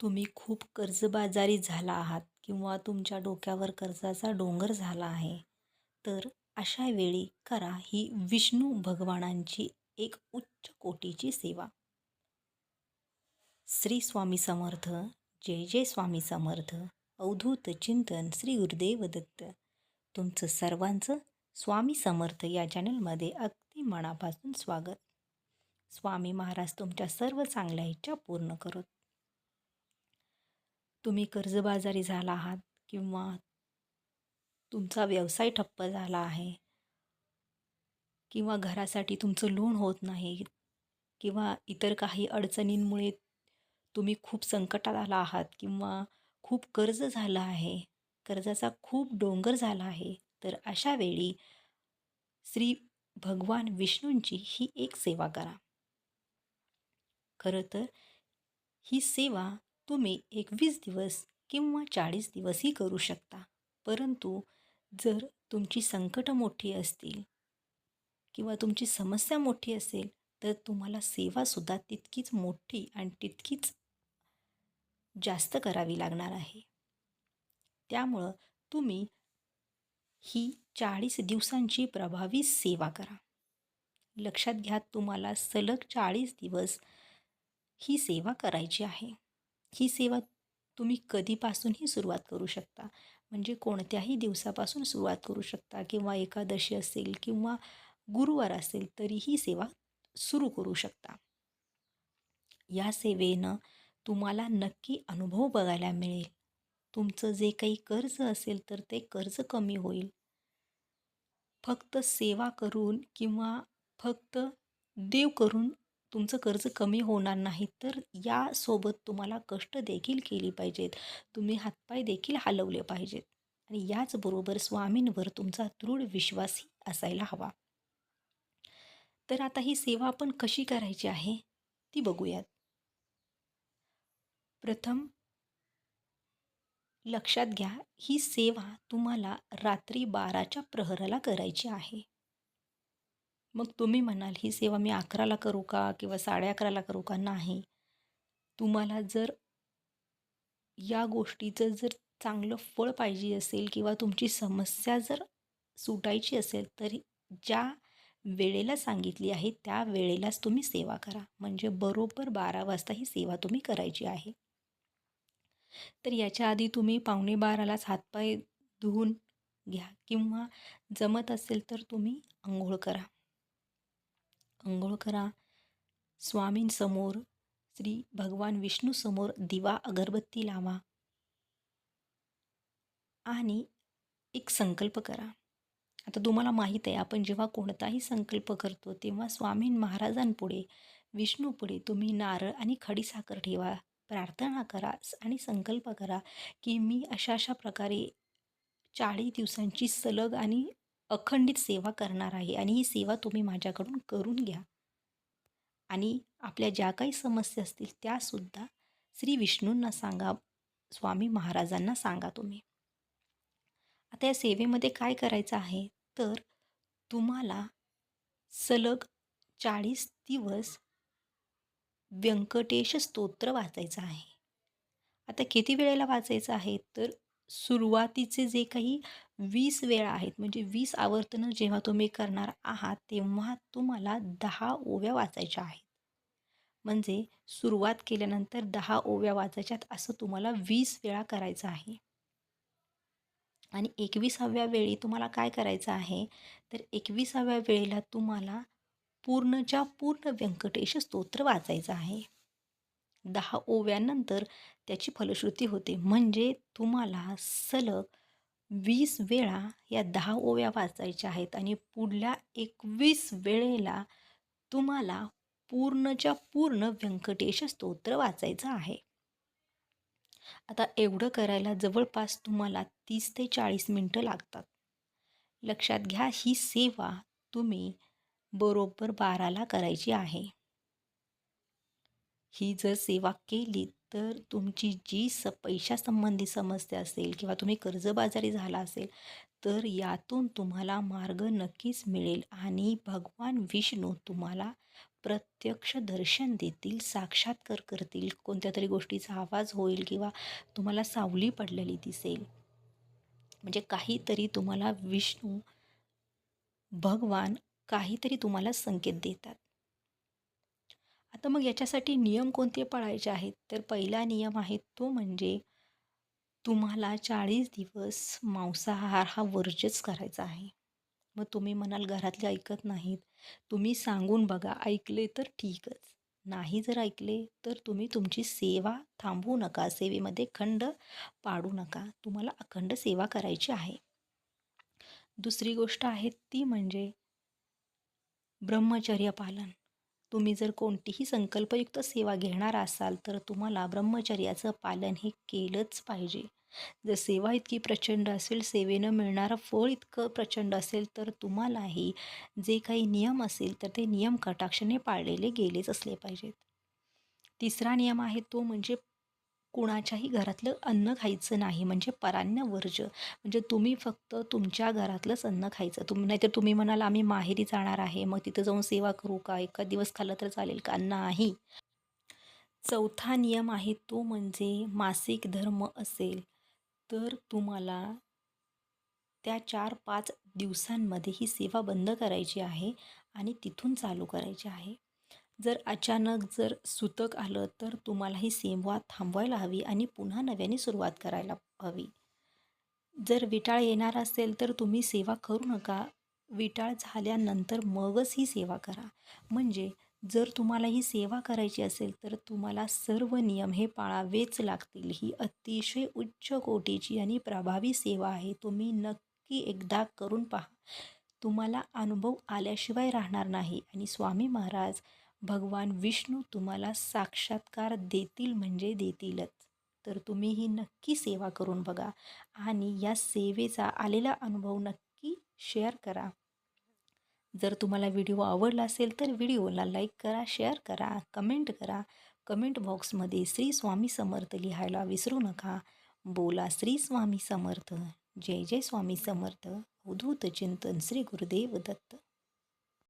तुम्ही खूप कर्जबाजारी झाला आहात किंवा तुमच्या डोक्यावर कर्जाचा डोंगर झाला आहे तर अशा वेळी करा ही विष्णू भगवानांची एक उच्च कोटीची सेवा. श्री स्वामी समर्थ जय जय स्वामी समर्थ अवधूत चिंतन श्री गुरुदेव दत्त. तुमचं सर्वांचं स्वामी समर्थ या चॅनलमध्ये अगदी मनापासून स्वागत. स्वामी महाराज तुमच्या सर्व चांगल्या इच्छा पूर्ण करत. तुम्ही कर्जबाजारी झाला आहात किंवा तुमचा व्यवसाय ठप्प झाला आहे किंवा घरासाठी तुमचं लोन होत नाही किंवा इतर काही अडचणींमुळे तुम्ही खूप संकटात आला आहात किंवा खूप कर्ज झालं आहे कर्जाचा खूप डोंगर झाला आहे तर अशा वेळी श्री भगवान विष्णूंची ही एक सेवा करा. खरं तर ही सेवा तुम्ही एकवीस दिवस किंवा चाळीस दिवसही करू शकता. परंतु जर तुमची संकटं मोठी असतील किंवा तुमची समस्या मोठी असेल तर तुम्हाला सेवासुद्धा तितकीच मोठी आणि तितकीच जास्त करावी लागणार आहे. त्यामुळं तुम्ही ही चाळीस दिवसांची प्रभावी सेवा करा. लक्षात घ्या तुम्हाला सलग चाळीस दिवस ही सेवा करायची आहे. ही सेवा तुम्ही कधीपासूनही सुरुवात करू शकता. म्हणजे कोणत्याही दिवसापासून सुरुवात करू शकता किंवा एकादशी असेल किंवा गुरुवार असेल तरी ही सेवा सुरू करू शकता. या सेवेनं तुम्हाला नक्की अनुभव बघायला मिळेल. तुमचं जे काही कर्ज असेल तर ते कर्ज कमी होईल. फक्त सेवा करून किंवा फक्त देव करून तुमचं कर्ज कमी होणार नाही तर यासोबत तुम्हाला कष्ट देखील केली पाहिजेत. तुम्ही हातपाय देखील हलवले पाहिजेत. आणि याचबरोबर स्वामींवर तुमचा दृढ विश्वासही असायला हवा. तर आता ही सेवा आपण कशी करायची आहे ती बघूयात. प्रथम लक्षात घ्या ही सेवा तुम्हाला रात्री बाराच्या प्रहराला करायची आहे. मग तुम्ही म्हणाल ही सेवा मी अकराला करू का किंवा साडे अकराला करू का? नाही. तुम्हाला जर या गोष्टीचं जर चांगलं फळ पाहिजे असेल किंवा तुमची समस्या जर सुटायची असेल तर ज्या वेळेला सांगितली आहे त्या वेळेलाच तुम्ही सेवा करा. म्हणजे बरोबर बारा वाजता ही सेवा तुम्ही करायची आहे. तर याच्या आधी तुम्ही पावणे बारालाच हातपाय धुवून घ्या किंवा जमत असेल तर तुम्ही आंघोळ करा. आंघोळ करा. स्वामींसमोर श्री भगवान विष्णूसमोर दिवा अगरबत्ती लावा. आणि एक संकल्प करा. आता तुम्हाला माहीत आहे आपण जेव्हा कोणताही संकल्प करतो तेव्हा स्वामी महाराजांपुढे विष्णूपुढे तुम्ही नारळ आणि खडीसाखर ठेवा. प्रार्थना करा आणि संकल्प करा की मी अशा अशा प्रकारे चाळीस दिवसांची सलग आणि अखंडित सेवा करणार आहे आणि ही सेवा तुम्ही माझ्याकडून करून घ्या. आणि आपल्या ज्या काही समस्या असतील त्यासुद्धा श्री विष्णूंना सांगा स्वामी महाराजांना सांगा तुम्ही. आता या सेवेमध्ये काय करायचं आहे? तर तुम्हाला सलग चाळीस दिवस व्यंकटेश स्तोत्र वाचायचं आहे. आता किती वेळेला वाचायचं आहे? तर सुरुवातीचे जे काही वीस वेळा आहेत म्हणजे वीस आवर्तनं जेव्हा तुम्ही करणार आहात तेव्हा तुम्हाला दहा ओव्या वाचायच्या आहेत. म्हणजे सुरुवात केल्यानंतर दहा ओव्या वाचायच्यात असं तुम्हाला वीस वेळा करायचं आहे. आणि एकविसाव्या वेळी तुम्हाला काय करायचं आहे तर एकविसाव्या वेळेला तुम्हाला पूर्णच्या पूर्ण व्यंकटेश स्तोत्र वाचायचं आहे. दहा ओव्यानंतर त्याची फलश्रुती होते. म्हणजे तुम्हाला सलग वीस वेळा या दहा ओव्या वाचायच्या आहेत आणि पुढल्या एकवीस वेळेला तुम्हाला पूर्णच्या पूर्ण व्यंकटेश स्तोत्र वाचायचं आहे. आता एवढं करायला जवळपास तुम्हाला तीस ते चाळीस मिनटं लागतात. लक्षात घ्या ही सेवा तुम्ही बरोबर बाराला करायची आहे. ही जर सेवा केली तर तुमची जी स पैशासंबंधी समस्या असेल किंवा तुम्ही कर्जबाजारी झाला असेल तर यातून तुम्हाला मार्ग नक्कीच मिळेल आणि भगवान विष्णू तुम्हाला प्रत्यक्ष दर्शन देतील साक्षात्कार करतील. कोणत्या तरी गोष्टीचा आवाज होईल किंवा तुम्हाला सावली पडलेली दिसेल. म्हणजे काहीतरी तुम्हाला विष्णू भगवान काहीतरी तुम्हाला संकेत देतात. आता मग याच्यासाठी नियम कोणते पाळायचे आहेत? तर पहिला नियम आहे तो म्हणजे तुम्हाला चाळीस दिवस मांसाहार हा वर्जच करायचा आहे. मग तुम्ही म्हणाल घरातले ऐकत नाहीत. तुम्ही सांगून बघा ऐकले तर ठीकच. नाही जर ऐकले तर तुम्ही तुमची सेवा थांबवू नका. सेवेमध्ये खंड पाडू नका. तुम्हाला अखंड सेवा करायची आहे. दुसरी गोष्ट आहे ती म्हणजे ब्रह्मचर्य पालन. तुम्ही जर कोणतीही संकल्पयुक्त सेवा घेणार असाल तर तुम्हाला ब्रह्मचर्याचं पालन हे केलंच पाहिजे. जर सेवा इतकी प्रचंड असेल सेवेनं मिळणारं फळ इतकं प्रचंड असेल तर तुम्हालाही जे काही नियम असेल तर ते नियम कटाक्षाने पाळलेले गेलेच असले पाहिजेत. तिसरा नियम आहे तो म्हणजे कुणाच्याही घरातलं अन्न खायचं नाही. म्हणजे परान्न वर्ज. म्हणजे तुम्ही फक्त तुमच्या घरातलंच अन्न खायचं. तुम्ही नाहीतर तुम्ही म्हणाल आम्ही माहेरी जाणार आहे. मग तिथं जाऊन सेवा करू का? एका दिवस खाल्लं तर चालेल का? नाही. चौथा नियम आहे तो म्हणजे मासिक धर्म असेल तर तुम्हाला त्या चार पाच दिवसांमध्ये ही सेवा बंद करायची आहे आणि तिथून चालू करायची आहे. जर अचानक जर सुतक आलं तर तुम्हाला ही सेवा थांबवायला हवी आणि पुन्हा नव्याने सुरुवात करायला हवी. जर विटाळ येणार असेल तर तुम्ही सेवा करू नका. विटाळ झाल्यानंतर मगच ही सेवा करा. म्हणजे जर तुम्हाला ही सेवा करायची असेल तर तुम्हाला सर्व नियम हे पाळावेच लागतील. ही अतिशय उच्च कोटीची आणि प्रभावी सेवा आहे. तुम्ही नक्की एकदा करून पहा. तुम्हाला अनुभव आल्याशिवाय राहणार नाही. आणि स्वामी महाराज भगवान विष्णू तुम्हाला साक्षात्कार देतील म्हणजे देतीलच. तर तुम्ही ही नक्की सेवा करून बघा आणि या सेवेचा आलेला अनुभव नक्की शेअर करा. जर तुम्हाला व्हिडिओ आवडला असेल तर व्हिडिओला लाईक करा शेअर करा कमेंट करा. कमेंट बॉक्समध्ये श्री स्वामी समर्थ लिहायला विसरू नका. बोला श्री स्वामी समर्थ. जय जय स्वामी समर्थ. अवधूत चिंतन श्री गुरुदेव दत्त.